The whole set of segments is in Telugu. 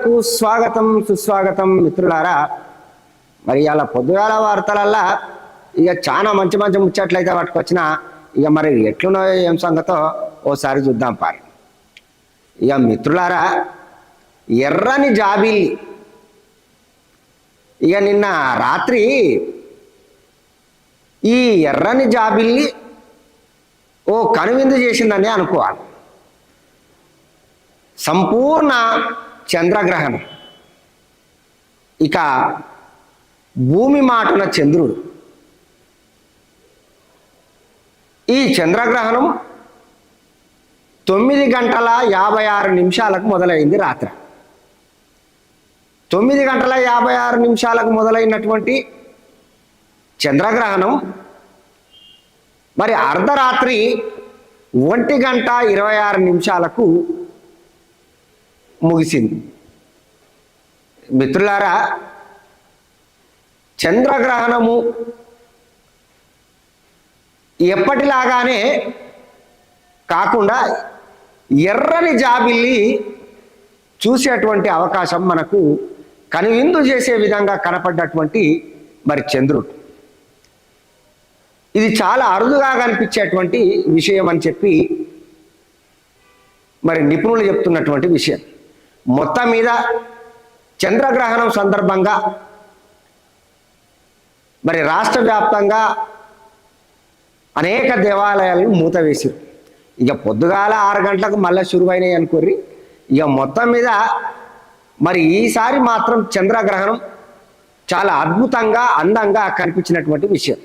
ఛానల్కు స్వాగతం సుస్వాగతం మిత్రులారా. మరి ఇలా పొద్దుగాల వార్తలల్లా ఇక చాలా మంచి మంచి ముచ్చట్లయితే పట్టుకొచ్చిన ఇక మరి ఎట్లున్నాయో ఏం సంగతో ఓసారి చూద్దాం పారి. ఇక మిత్రులారా ఎర్రని జాబిల్లి. ఇక నిన్న రాత్రి ఈ ఎర్రని జాబిల్లి ఓ కనువిందు చేసిందని అనుకోవాలి. సంపూర్ణ చంద్రగ్రహణం. ఇక భూమి మాటున చంద్రుడు. ఈ చంద్రగ్రహణం తొమ్మిది గంటల యాభై ఆరు నిమిషాలకు మొదలైంది రాత్రి. తొమ్మిది గంటల యాభై ఆరు నిమిషాలకు మొదలైనటువంటి చంద్రగ్రహణం మరి అర్ధరాత్రి ఒంటి గంట ఇరవై ఆరు నిమిషాలకు ముగిసింది. మిత్రులారా చంద్రగ్రహణము ఎప్పటిలాగానే కాకుండా ఎర్రని జాబిల్లి చూసేటువంటి అవకాశం మనకు కనువిందు చేసే విధంగా కనపడ్డటువంటి మరి చంద్రుడు. ఇది చాలా అరుదుగా కనిపించేటువంటి విషయం అని చెప్పి మరి నిపుణులు చెప్తున్నటువంటి విషయం. మొత్తం మీద చంద్రగ్రహణం సందర్భంగా మరి రాష్ట్ర వ్యాప్తంగా అనేక దేవాలయాలను మూతవేసారు ఇక పొద్దుగాల ఆరు గంటలకు మళ్ళీ శురువైనాయి అనుకోర్రి. ఇక మొత్తం మీద మరి ఈసారి మాత్రం చంద్రగ్రహణం చాలా అద్భుతంగా అందంగా కనిపించినటువంటి విషయం.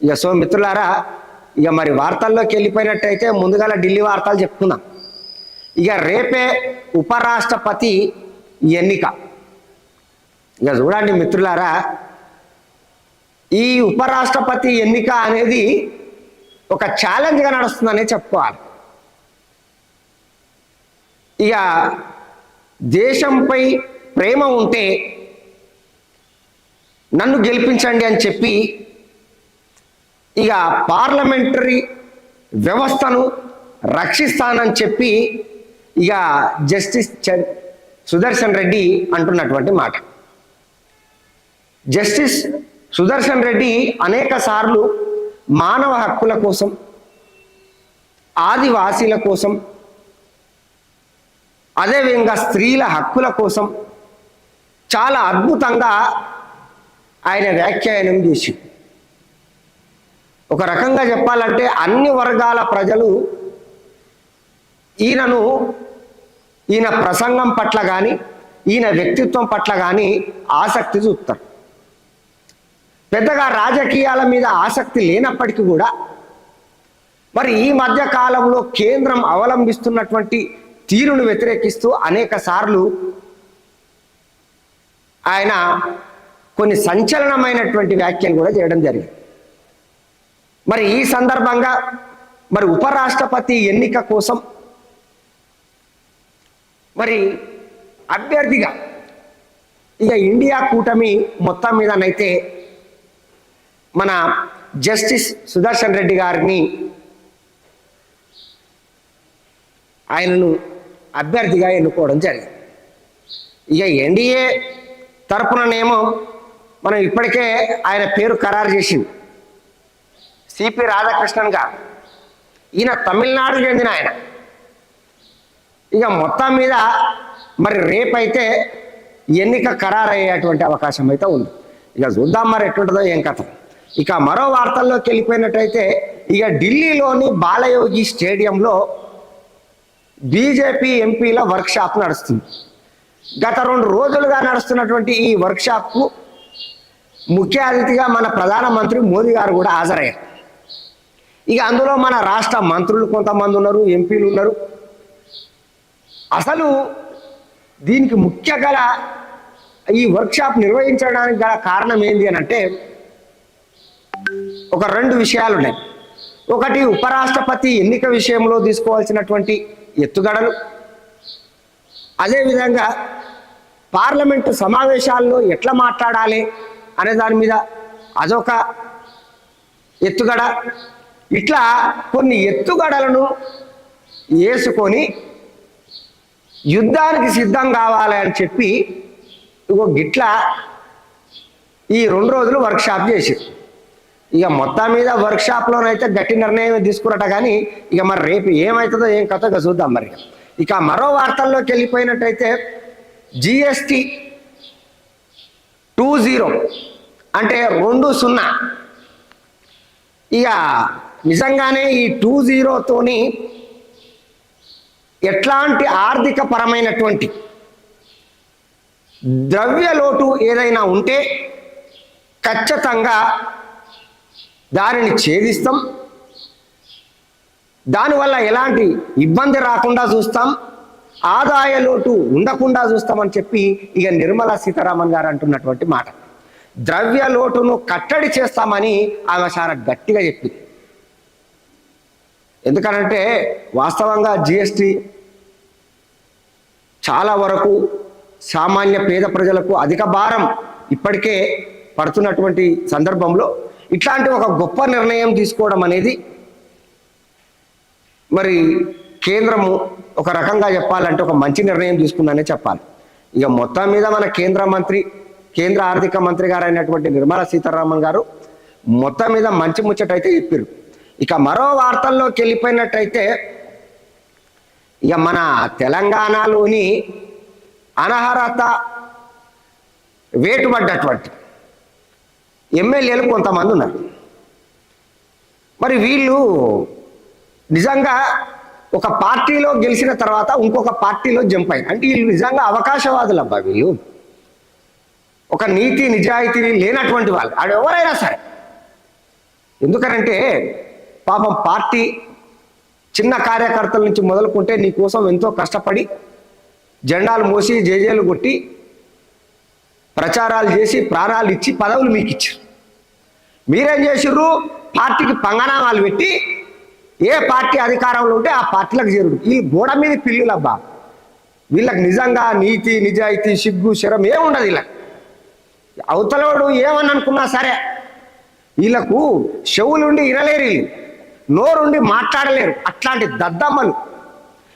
ఇక సో మిత్రులారా ఇక మరి వార్తల్లోకి వెళ్ళిపోయినట్టయితే ముందుగాల ఢిల్లీ వార్తలు చెప్పుకుందాం. ఇక రేపే ఉపరాష్ట్రపతి ఎన్నిక. ఇక చూడండి మిత్రులారా ఈ ఉపరాష్ట్రపతి ఎన్నిక అనేది ఒక ఛాలెంజ్గా నడుస్తుందనే చెప్పుకోవాలి. ఇక దేశంపై ప్రేమ ఉంటే నన్ను గెలిపించండి అని చెప్పి ఇక పార్లమెంటరీ వ్యవస్థను రక్షిస్తానని చెప్పి ఇక జస్టిస్ చ- సుదర్శన్ రెడ్డి అంటున్నటువంటి మాట. జస్టిస్ సుదర్శన్ రెడ్డి అనేక సార్లు మానవ హక్కుల కోసం ఆదివాసీల కోసం అదేవిధంగా స్త్రీల హక్కుల కోసం చాలా అద్భుతంగా ఆయన వ్యాఖ్యానం చేసి ఒక రకంగా చెప్పాలంటే అన్ని వర్గాల ప్రజలు ఈయనను ఈయన ప్రసంగం పట్ల కానీ ఈయన వ్యక్తిత్వం పట్ల కానీ ఆసక్తి చూపుతారు. పెద్దగా రాజకీయాల మీద ఆసక్తి లేనప్పటికీ కూడా మరి ఈ మధ్య కాలంలో కేంద్రం అవలంబిస్తున్నటువంటి తీరును వ్యతిరేకిస్తూ అనేక సార్లు ఆయన కొన్ని సంచలనమైనటువంటి వ్యాఖ్యలు కూడా చేయడం జరిగింది. మరి ఈ సందర్భంగా మరి ఉపరాష్ట్రపతి ఎన్నిక కోసం మరి అభ్యర్థిగా ఇక ఇండియా కూటమి మొత్తం మీదనైతే మన జస్టిస్ సుదర్శన్ రెడ్డి గారిని ఆయనను అభ్యర్థిగా ఎన్నుకోవడం జరిగింది. ఇక ఎన్డీఏ తరపుననేమో మనం ఇప్పటికే ఆయన పేరు ఖరారు చేసింది. సిపి రాధాకృష్ణన్ గారు. ఈయన తమిళనాడు చెందిన ఆయన. ఇక మొత్తం మీద మరి రేపైతే ఎన్నిక ఖరారయ్యేటువంటి అవకాశం అయితే ఉంది. ఇక చూద్దాం మరి ఎట్లుంటుందో ఏం కథ. ఇక మరో వార్తల్లోకి వెళ్ళిపోయినట్టయితే ఇక ఢిల్లీలోని బాలయోగి స్టేడియంలో బీజేపీ ఎంపీల వర్క్షాప్ నడుస్తుంది. గత రెండు రోజులుగా నడుస్తున్నటువంటి ఈ వర్క్షాప్కు ముఖ్య అతిథిగా మన ప్రధానమంత్రి మోదీ గారు కూడా హాజరయ్యారు. ఇక అందులో మన రాష్ట్ర మంత్రులు కొంతమంది ఉన్నారు ఎంపీలు ఉన్నారు. అసలు దీనికి ముఖ్య గల ఈ వర్క్షాప్ నిర్వహించడానికి గల కారణం ఏంటి అని అంటే ఒక రెండు విషయాలు ఉన్నాయి ఒకటి ఉపరాష్ట్రపతి ఎన్నిక విషయంలో తీసుకోవాల్సినటువంటి ఎత్తుగడలు. అదేవిధంగా పార్లమెంటు సమావేశాల్లో ఎట్లా మాట్లాడాలి అనే దాని మీద అదొక ఎత్తుగడ. ఇట్లా కొన్ని ఎత్తుగడలను వేసుకొని యుద్ధానికి సిద్ధం కావాలి అని చెప్పి ఇగో గిట్లా ఈ రెండు రోజులు వర్క్షాప్ చేసి ఇక మొత్తం మీద వర్క్షాప్లోనైతే గట్టి నిర్ణయం తీసుకురట కానీ ఇక మరి రేపు ఏమవుతుందో ఏం కథ ఇక చూద్దాం మరి ఇక. మరో వార్తల్లోకి వెళ్ళిపోయినట్టయితే జిఎస్టి టూ జీరో అంటే రెండు సున్నా. ఇక నిజంగానే ఈ టూ జీరోతోని ఎట్లాంటి ఆర్థిక పరమైనటువంటి ద్రవ్య లోటు ఏదైనా ఉంటే ఖచ్చితంగా దానిని ఛేదిస్తాం. దానివల్ల ఎలాంటి ఇబ్బంది రాకుండా చూస్తాం. ఆదాయ లోటు ఉండకుండా చూస్తామని చెప్పి ఇక నిర్మలా సీతారామన్ గారు అంటున్నటువంటి మాట. ద్రవ్య లోటును కట్టడి చేస్తామని ఆమె చాలా గట్టిగా చెప్పింది. ఎందుకనంటే వాస్తవంగా జిఎస్టి చాలా వరకు సామాన్య పేద ప్రజలకు అధిక భారం ఇప్పటికే పడుతున్నటువంటి సందర్భంలో ఇట్లాంటి ఒక గొప్ప నిర్ణయం తీసుకోవడం అనేది మరి కేంద్రము ఒక రకంగా చెప్పాలంటే ఒక మంచి నిర్ణయం తీసుకుందనే చెప్పాలి. ఇక మొత్తం మీద మన కేంద్ర మంత్రి కేంద్ర ఆర్థిక మంత్రి గారు అయినటువంటి నిర్మలా సీతారామన్ గారు మొత్తం మీద మంచి ముచ్చటైతే చెప్పారు ఇక మరో వార్తల్లోకి వెళ్ళిపోయినట్టయితే ఇక మన తెలంగాణలోని అనర్హత వేటుపడ్డటువంటి ఎమ్మెల్యేలు కొంతమంది ఉన్నారు. మరి వీళ్ళు నిజంగా ఒక పార్టీలో గెలిచిన తర్వాత ఇంకొక పార్టీలో జంప్ అయ్యారు అంటే వీళ్ళు నిజంగా అవకాశవాదులు అబ్బా వీళ్ళు. ఒక నీతి నిజాయితీ లేనటువంటి వాళ్ళు. ఆడు ఎవరైనా సరే. ఎందుకనంటే పాపం పార్టీ చిన్న కార్యకర్తల నుంచి మొదలుకుంటే నీ కోసం ఎంతో కష్టపడి జెండాలు మోసి జేజేలు కొట్టి ప్రచారాలు చేసి ప్రాణాలు ఇచ్చి పదవులు మీకు ఇచ్చారు. మీరేం చేసిర్రు? పార్టీకి పంగనామాలు పెట్టి ఏ పార్టీ అధికారంలో ఉంటే ఆ పార్టీలకు చేరుడు. ఈ గోడ మీద పిల్లులబ్బా వీళ్ళకి నిజంగా నీతి నిజాయితీ సిగ్గు శరం ఏముండదు వీళ్ళకి. అవతలవాడు ఏమని అనుకున్నా సరే. వీళ్ళకు చెవులుండి ఇరలేరు వీళ్ళు. నోరుండి మాట్లాడలేరు. అట్లాంటి దద్దమ్మలు.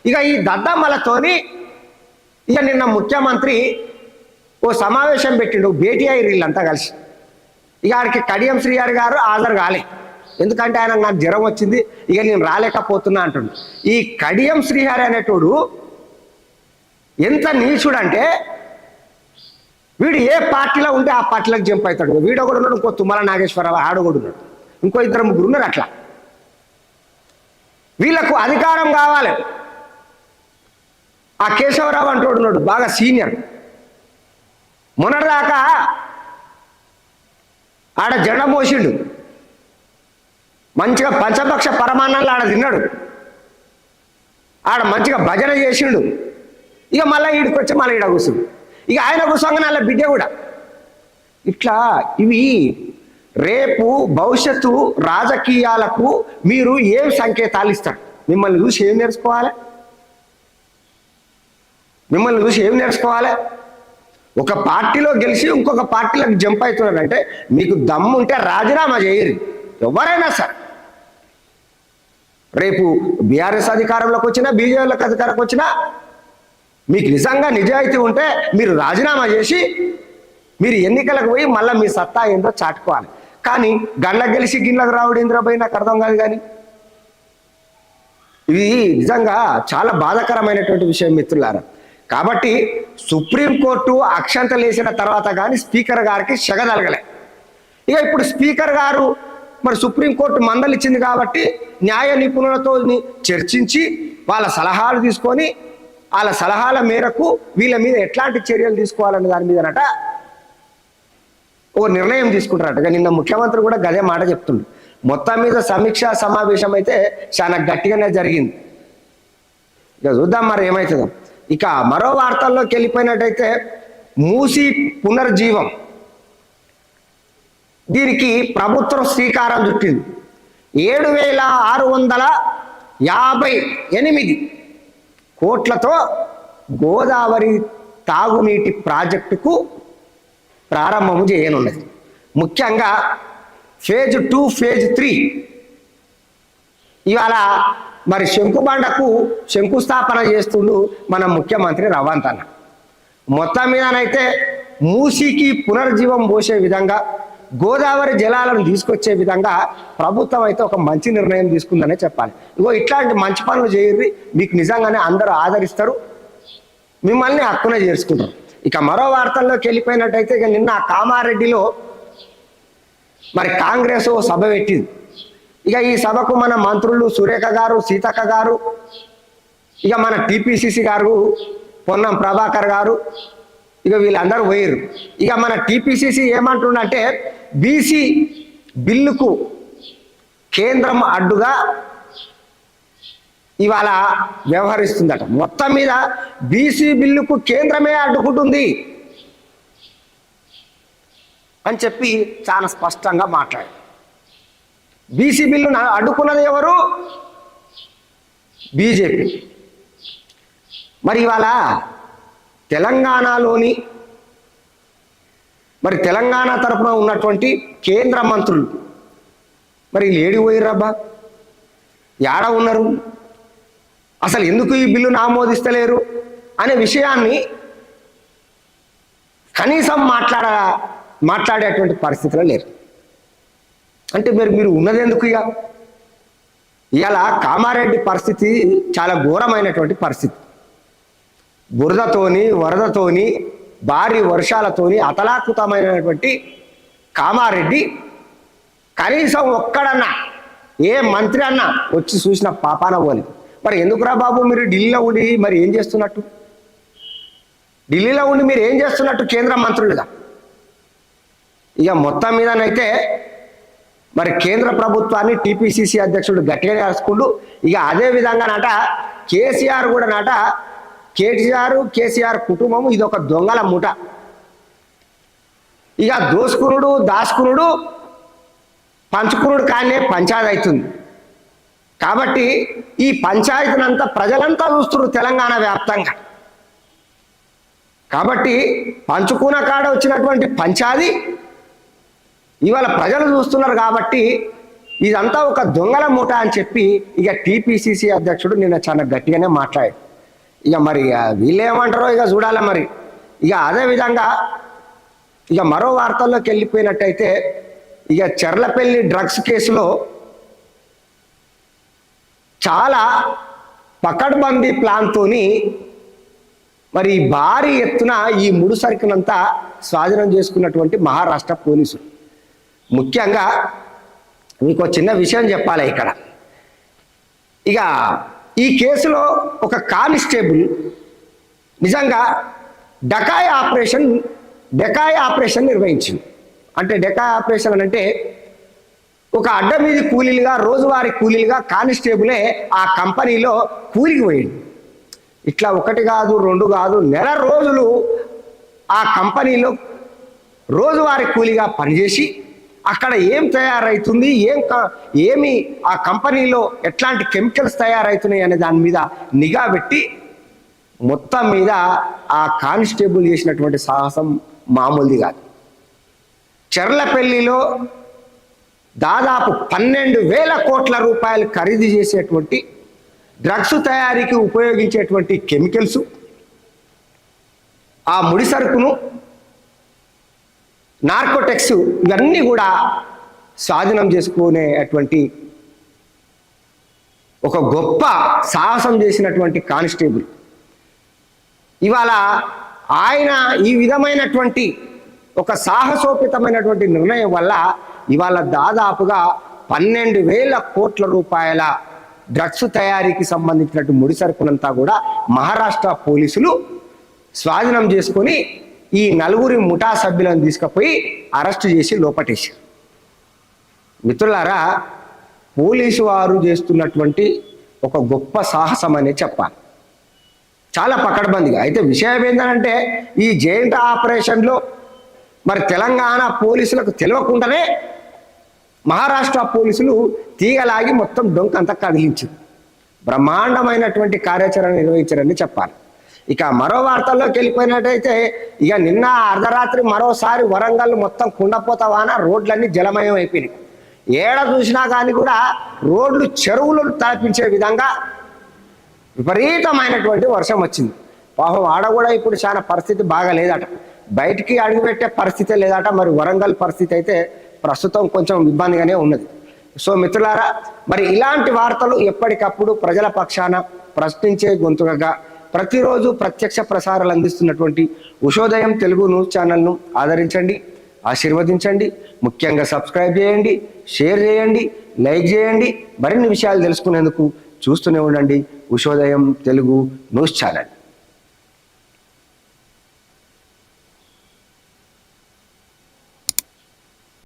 ఇక ఈ దద్దమ్మలతోని ఇక నిన్న ముఖ్యమంత్రి ఓ సమావేశం పెట్టిండు భేటీ అయ్యి వీళ్ళంతా కలిసి. ఇక ఆడికి కడియం శ్రీగారి గారు హాజరు కాలే. ఎందుకంటే ఆయన నాకు జ్వరం వచ్చింది ఇక నేను రాలేకపోతున్నా అంటుండు. ఈ కడియం శ్రీహరి అనేటోడు ఎంత నీచుడంటే వీడు ఏ పార్టీలో ఉంటే ఆ పార్టీలకు జంప్ అవుతాడు. వీడొకడు ఉన్నాడు ఇంకో తుమ్మల నాగేశ్వరరావు ఆడు ఉన్నాడు ఇంకో ఇద్దరు ముగ్గురు ఉన్నారు అట్లా. వీళ్ళకు అధికారం కావాలి. ఆ కేశవరావు అంటోడు ఉన్నాడు బాగా సీనియర్. మొన్నటిదాకా ఆడ జెండ మోసిండు. మంచిగా పంచపక్ష పరమాన్నాలు ఆడ తిన్నాడు. ఆడ మంచిగా భజన చేసిండు. ఇక మళ్ళీ ఈడికి వచ్చి మళ్ళీ ఈడ కూర్చుండు. ఇక ఆయన కూర్చోగానే వాళ్ళ బిడ్డ కూడా. ఇట్లా ఇవి రేపు భవిష్యత్తు రాజకీయాలకు మీరు ఏం సంకేతాలు ఇస్తారు? మిమ్మల్ని చూసి ఏం నేర్చుకోవాలి? మిమ్మల్ని చూసి ఏం నేర్చుకోవాలి? ఒక పార్టీలో గెలిచి ఇంకొక పార్టీలకు జంప్ అవుతున్నారంటే మీకు దమ్ము ఉంటే రాజీనామా చేయరు. ఎవరైనా సరే. రేపు బీఆర్ఎస్ అధికారంలోకి వచ్చినా బీజేపీలకు అధికారంకి వచ్చినా మీకు నిజంగా నిజాయితీ ఉంటే మీరు రాజీనామా చేసి మీరు ఎన్నికలకు పోయి మళ్ళీ మీ సత్తా ఏందో చాటుకోవాలి. కానీ గండ్ల గెలిచి గిన్నెలకు రావడం ఇంద్రబాయ్ నాకు అర్థం కాదు కానీ? ఇది నిజంగా చాలా బాధాకరమైనటువంటి విషయం మిత్రులారా. కాబట్టి సుప్రీంకోర్టు అక్షంతలు వేసిన తర్వాత కానీ స్పీకర్ గారికి సెగదలగలే ఇక ఇప్పుడు స్పీకర్ గారు మరి సుప్రీంకోర్టు మందలిచ్చింది కాబట్టి న్యాయ నిపుణులతో చర్చించి వాళ్ళ సలహాలు తీసుకొని వాళ్ళ సలహాల మేరకు వీళ్ళ మీద ఎట్లాంటి చర్యలు తీసుకోవాలనే దాని మీదనట ఓ నిర్ణయం తీసుకుంటారట. నిన్న ముఖ్యమంత్రి కూడా గదే మాట చెప్తుండు. మొత్తం మీద సమీక్ష సమావేశం అయితే చాలా గట్టిగానే జరిగింది. ఇక చూద్దాం మరి ఏమవుతుందో ఇక మరో వార్తల్లోకి వెళ్ళిపోయినట్టయితే మూసి పునర్జీవం. దీనికి ప్రభుత్వం శ్రీకారం చుట్టింది. ఏడు వేల ఆరు వందల యాభై ఎనిమిది కోట్లతో గోదావరి తాగునీటి ప్రాజెక్టుకు ప్రారంభము చేయనున్నది. ముఖ్యంగా ఫేజ్ టూ ఫేజ్ త్రీ ఇవాళ మరి శంకుబండకు శంకుస్థాపన చేస్తుండు మన ముఖ్యమంత్రి రవంత్ అన్న మొత్తం మీదనైతే మూసీకి పునర్జీవం పోసే విధంగా గోదావరి జలాలను తీసుకొచ్చే విధంగా ప్రభుత్వం అయితే ఒక మంచి నిర్ణయం తీసుకుందనే చెప్పాలి. ఇగో ఇట్లాంటి మంచి పనులు చేయర్రి మీకు నిజంగానే అందరూ ఆదరిస్తారు మిమ్మల్ని హక్కున చేర్చుకుంటారు ఇక మరో వార్తల్లోకి వెళ్ళిపోయినట్టయితే ఇక నిన్న కామారెడ్డిలో మరి కాంగ్రెస్ ఓ సభ పెట్టింది. ఇక ఈ సభకు మన మంత్రులు సురేఖ గారు సీతక్క గారు ఇక మన టీపీసీసీ గారు పొన్నం ప్రభాకర్ గారు ఇక వీళ్ళందరూ పోయారు ఇక మన టీపీసీసీ ఏమంటుండంటే బీసీ బిల్లుకు కేంద్రం అడ్డుగా ఇవాళ వ్యవహరిస్తుందట. మొత్తం మీద బీసీ బిల్లుకు కేంద్రమే అడ్డుకుంటుంది అని చెప్పి చాలా స్పష్టంగా మాట్లాడు బీసీ బిల్లును అడ్డుకున్నది ఎవరు? బీజేపీ. మరి ఇవాళ తెలంగాణలోని మరి తెలంగాణ తరపున ఉన్నటువంటి కేంద్ర మంత్రులు మరి లేడి పోయిర్రబ్బా? యాడ ఉన్నారు? అసలు ఎందుకు ఈ బిల్లును ఆమోదిస్తలేరు అనే విషయాన్ని కనీసం మాట్లాడ మాట్లాడేటువంటి పరిస్థితిలో లేరు. అంటే మీరు మీరు ఉన్నది ఎందుకు ఇక? ఇలా కామారెడ్డి పరిస్థితి చాలా ఘోరమైనటువంటి పరిస్థితి. బురదతోని వరదతోని భారీ వర్షాలతోని అతలాకుతమైనటువంటి కామారెడ్డి కనీసం ఒక్కడన్నా ఏ మంత్రి అన్నా వచ్చి చూసిన పాపాన మరి ఎందుకురా బాబు మీరు ఢిల్లీలో ఉండి మరి ఏం చేస్తున్నట్టు? ఢిల్లీలో ఉండి మీరు ఏం చేస్తున్నట్టు కేంద్ర మంత్రులుగా? ఇక మొత్తం మీదనైతే మరి కేంద్ర ప్రభుత్వాన్ని టీపీసీసీ అధ్యక్షుడు గట్టిగా రాసుకుంటూ ఇక అదే విధంగానట కేసీఆర్ కూడా నాట కేటీఆర్ కేసీఆర్ కుటుంబం ఇది ఒక దొంగల ముఠ. ఇక దోసుకునుడు దాసుకునుడు పంచుకునుడు కానీ పంచాయతీ అవుతుంది. కాబట్టి ఈ పంచాయతీనంతా ప్రజలంతా చూస్తున్నారు తెలంగాణ వ్యాప్తంగా. కాబట్టి పంచుకున్న కాడ వచ్చినటువంటి పంచాది ఇవాళ ప్రజలు చూస్తున్నారు కాబట్టి ఇదంతా ఒక దొంగల మూట అని చెప్పి ఇక టీపీసీసీ అధ్యక్షుడు నిన్న చాలా గట్టిగానే మాట్లాడాడు. ఇక మరి వీళ్ళేమంటారో వీళ్ళు ఏమంటారో ఇక చూడాలి మరి. ఇక అదే విధంగా ఇక మరో వార్తల్లోకి వెళ్ళిపోయినట్టయితే ఇక చెర్లపల్లి డ్రగ్స్ కేసులో చాలా పకడ్బందీ ప్లాన్తోని మరి భారీ ఎత్తున ఈ ముడు సరుకునంతా స్వాధీనం చేసుకున్నటువంటి మహారాష్ట్ర పోలీసులు. ముఖ్యంగా మీకు చిన్న విషయం చెప్పాలి ఇక్కడ. ఇక ఈ కేసులో ఒక కానిస్టేబుల్ నిజంగా డకాయ్ ఆపరేషన్ డెకాయ్ ఆపరేషన్ నిర్వహించింది. అంటే డెకాయ్ ఆపరేషన్ అని అంటే ఒక అడ్డ మీది కూలీలుగా రోజువారీ కూలీలుగా కానిస్టేబులే ఆ కంపెనీలో కూలికి పోయింది ఇట్లా ఒకటి కాదు రెండు కాదు నెల రోజులు ఆ కంపెనీలో రోజువారీ కూలీగా పనిచేసి అక్కడ ఏం తయారవుతుంది ఏం ఏమి ఆ కంపెనీలో ఎట్లాంటి కెమికల్స్ తయారవుతున్నాయి అనే దాని మీద నిఘా పెట్టి మొత్తం మీద ఆ కానిస్టేబుల్ చేసినటువంటి సాహసం మామూలుది కాదు. చెర్లపల్లిలో దాదాపు పన్నెండు వేల కోట్ల రూపాయలు ఖరీదు చేసేటువంటి డ్రగ్స్ తయారీకి ఉపయోగించేటువంటి కెమికల్స్ ఆ ముడి సరుకును నార్కోటెక్స్ ఇవన్నీ కూడా స్వాధీనం చేసుకునేటువంటి ఒక గొప్ప సాహసం చేసినటువంటి కానిస్టేబుల్. ఇవాళ ఆయన ఈ విధమైనటువంటి ఒక సాహసోపితమైనటువంటి నిర్ణయం వల్ల ఇవాళ దాదాపుగా పన్నెండు వేల కోట్ల రూపాయల డ్రగ్స్ తయారీకి సంబంధించినట్టు ముడి సరుకునంతా కూడా మహారాష్ట్ర పోలీసులు స్వాధీనం చేసుకొని ఈ నలుగురి ముఠా సభ్యులను తీసుకుపోయి అరెస్ట్ చేసి లోపటేశారు. మిత్రులారా పోలీసు వారు చేస్తున్నటువంటి ఒక గొప్ప సాహసం అనే చెప్పాలి. చాలా పకడ్బందిగా. అయితే విషయం ఏంటంటే ఈ జైంట్ ఆపరేషన్లో మరి తెలంగాణ పోలీసులకు తెలియకుండానే మహారాష్ట్ర పోలీసులు తీగలాగి మొత్తం డొంకంతా కదిలించారు బ్రహ్మాండమైనటువంటి కార్యాచరణ నిర్వహించారని చెప్పాలి. ఇక మరో వార్తల్లోకి వెళ్ళిపోయినట్టయితే ఇక నిన్న అర్ధరాత్రి మరోసారి వరంగల్ మొత్తం కుండపోత వాన రోడ్లన్నీ జలమయం అయిపోయినాయి. ఏడ చూసినా కానీ కూడా రోడ్లు చెరువులు తలపించే విధంగా విపరీతమైనటువంటి వర్షం వచ్చింది. పాపం ఆడ కూడా ఇప్పుడు చాలా పరిస్థితి బాగా లేదట బయటికి అడుగుపెట్టే పరిస్థితే లేదట. మరి వరంగల్ పరిస్థితి అయితే ప్రస్తుతం కొంచెం ఇబ్బందిగానే ఉన్నది. సో మిత్రులారా మరి ఇలాంటి వార్తలు ఎప్పటికప్పుడు ప్రజల పక్షాన ప్రశ్నించే గొంతుకగా ప్రతిరోజు ప్రత్యక్ష ప్రసారాలు అందిస్తున్నటువంటి ఉషోదయం తెలుగు న్యూస్ ఛానల్ను ఆదరించండి ఆశీర్వదించండి ముఖ్యంగా సబ్స్క్రైబ్ చేయండి షేర్ చేయండి లైక్ చేయండి మరిన్ని విషయాలు తెలుసుకునేందుకు చూస్తూనే ఉండండి ఉషోదయం తెలుగు న్యూస్ ఛానల్.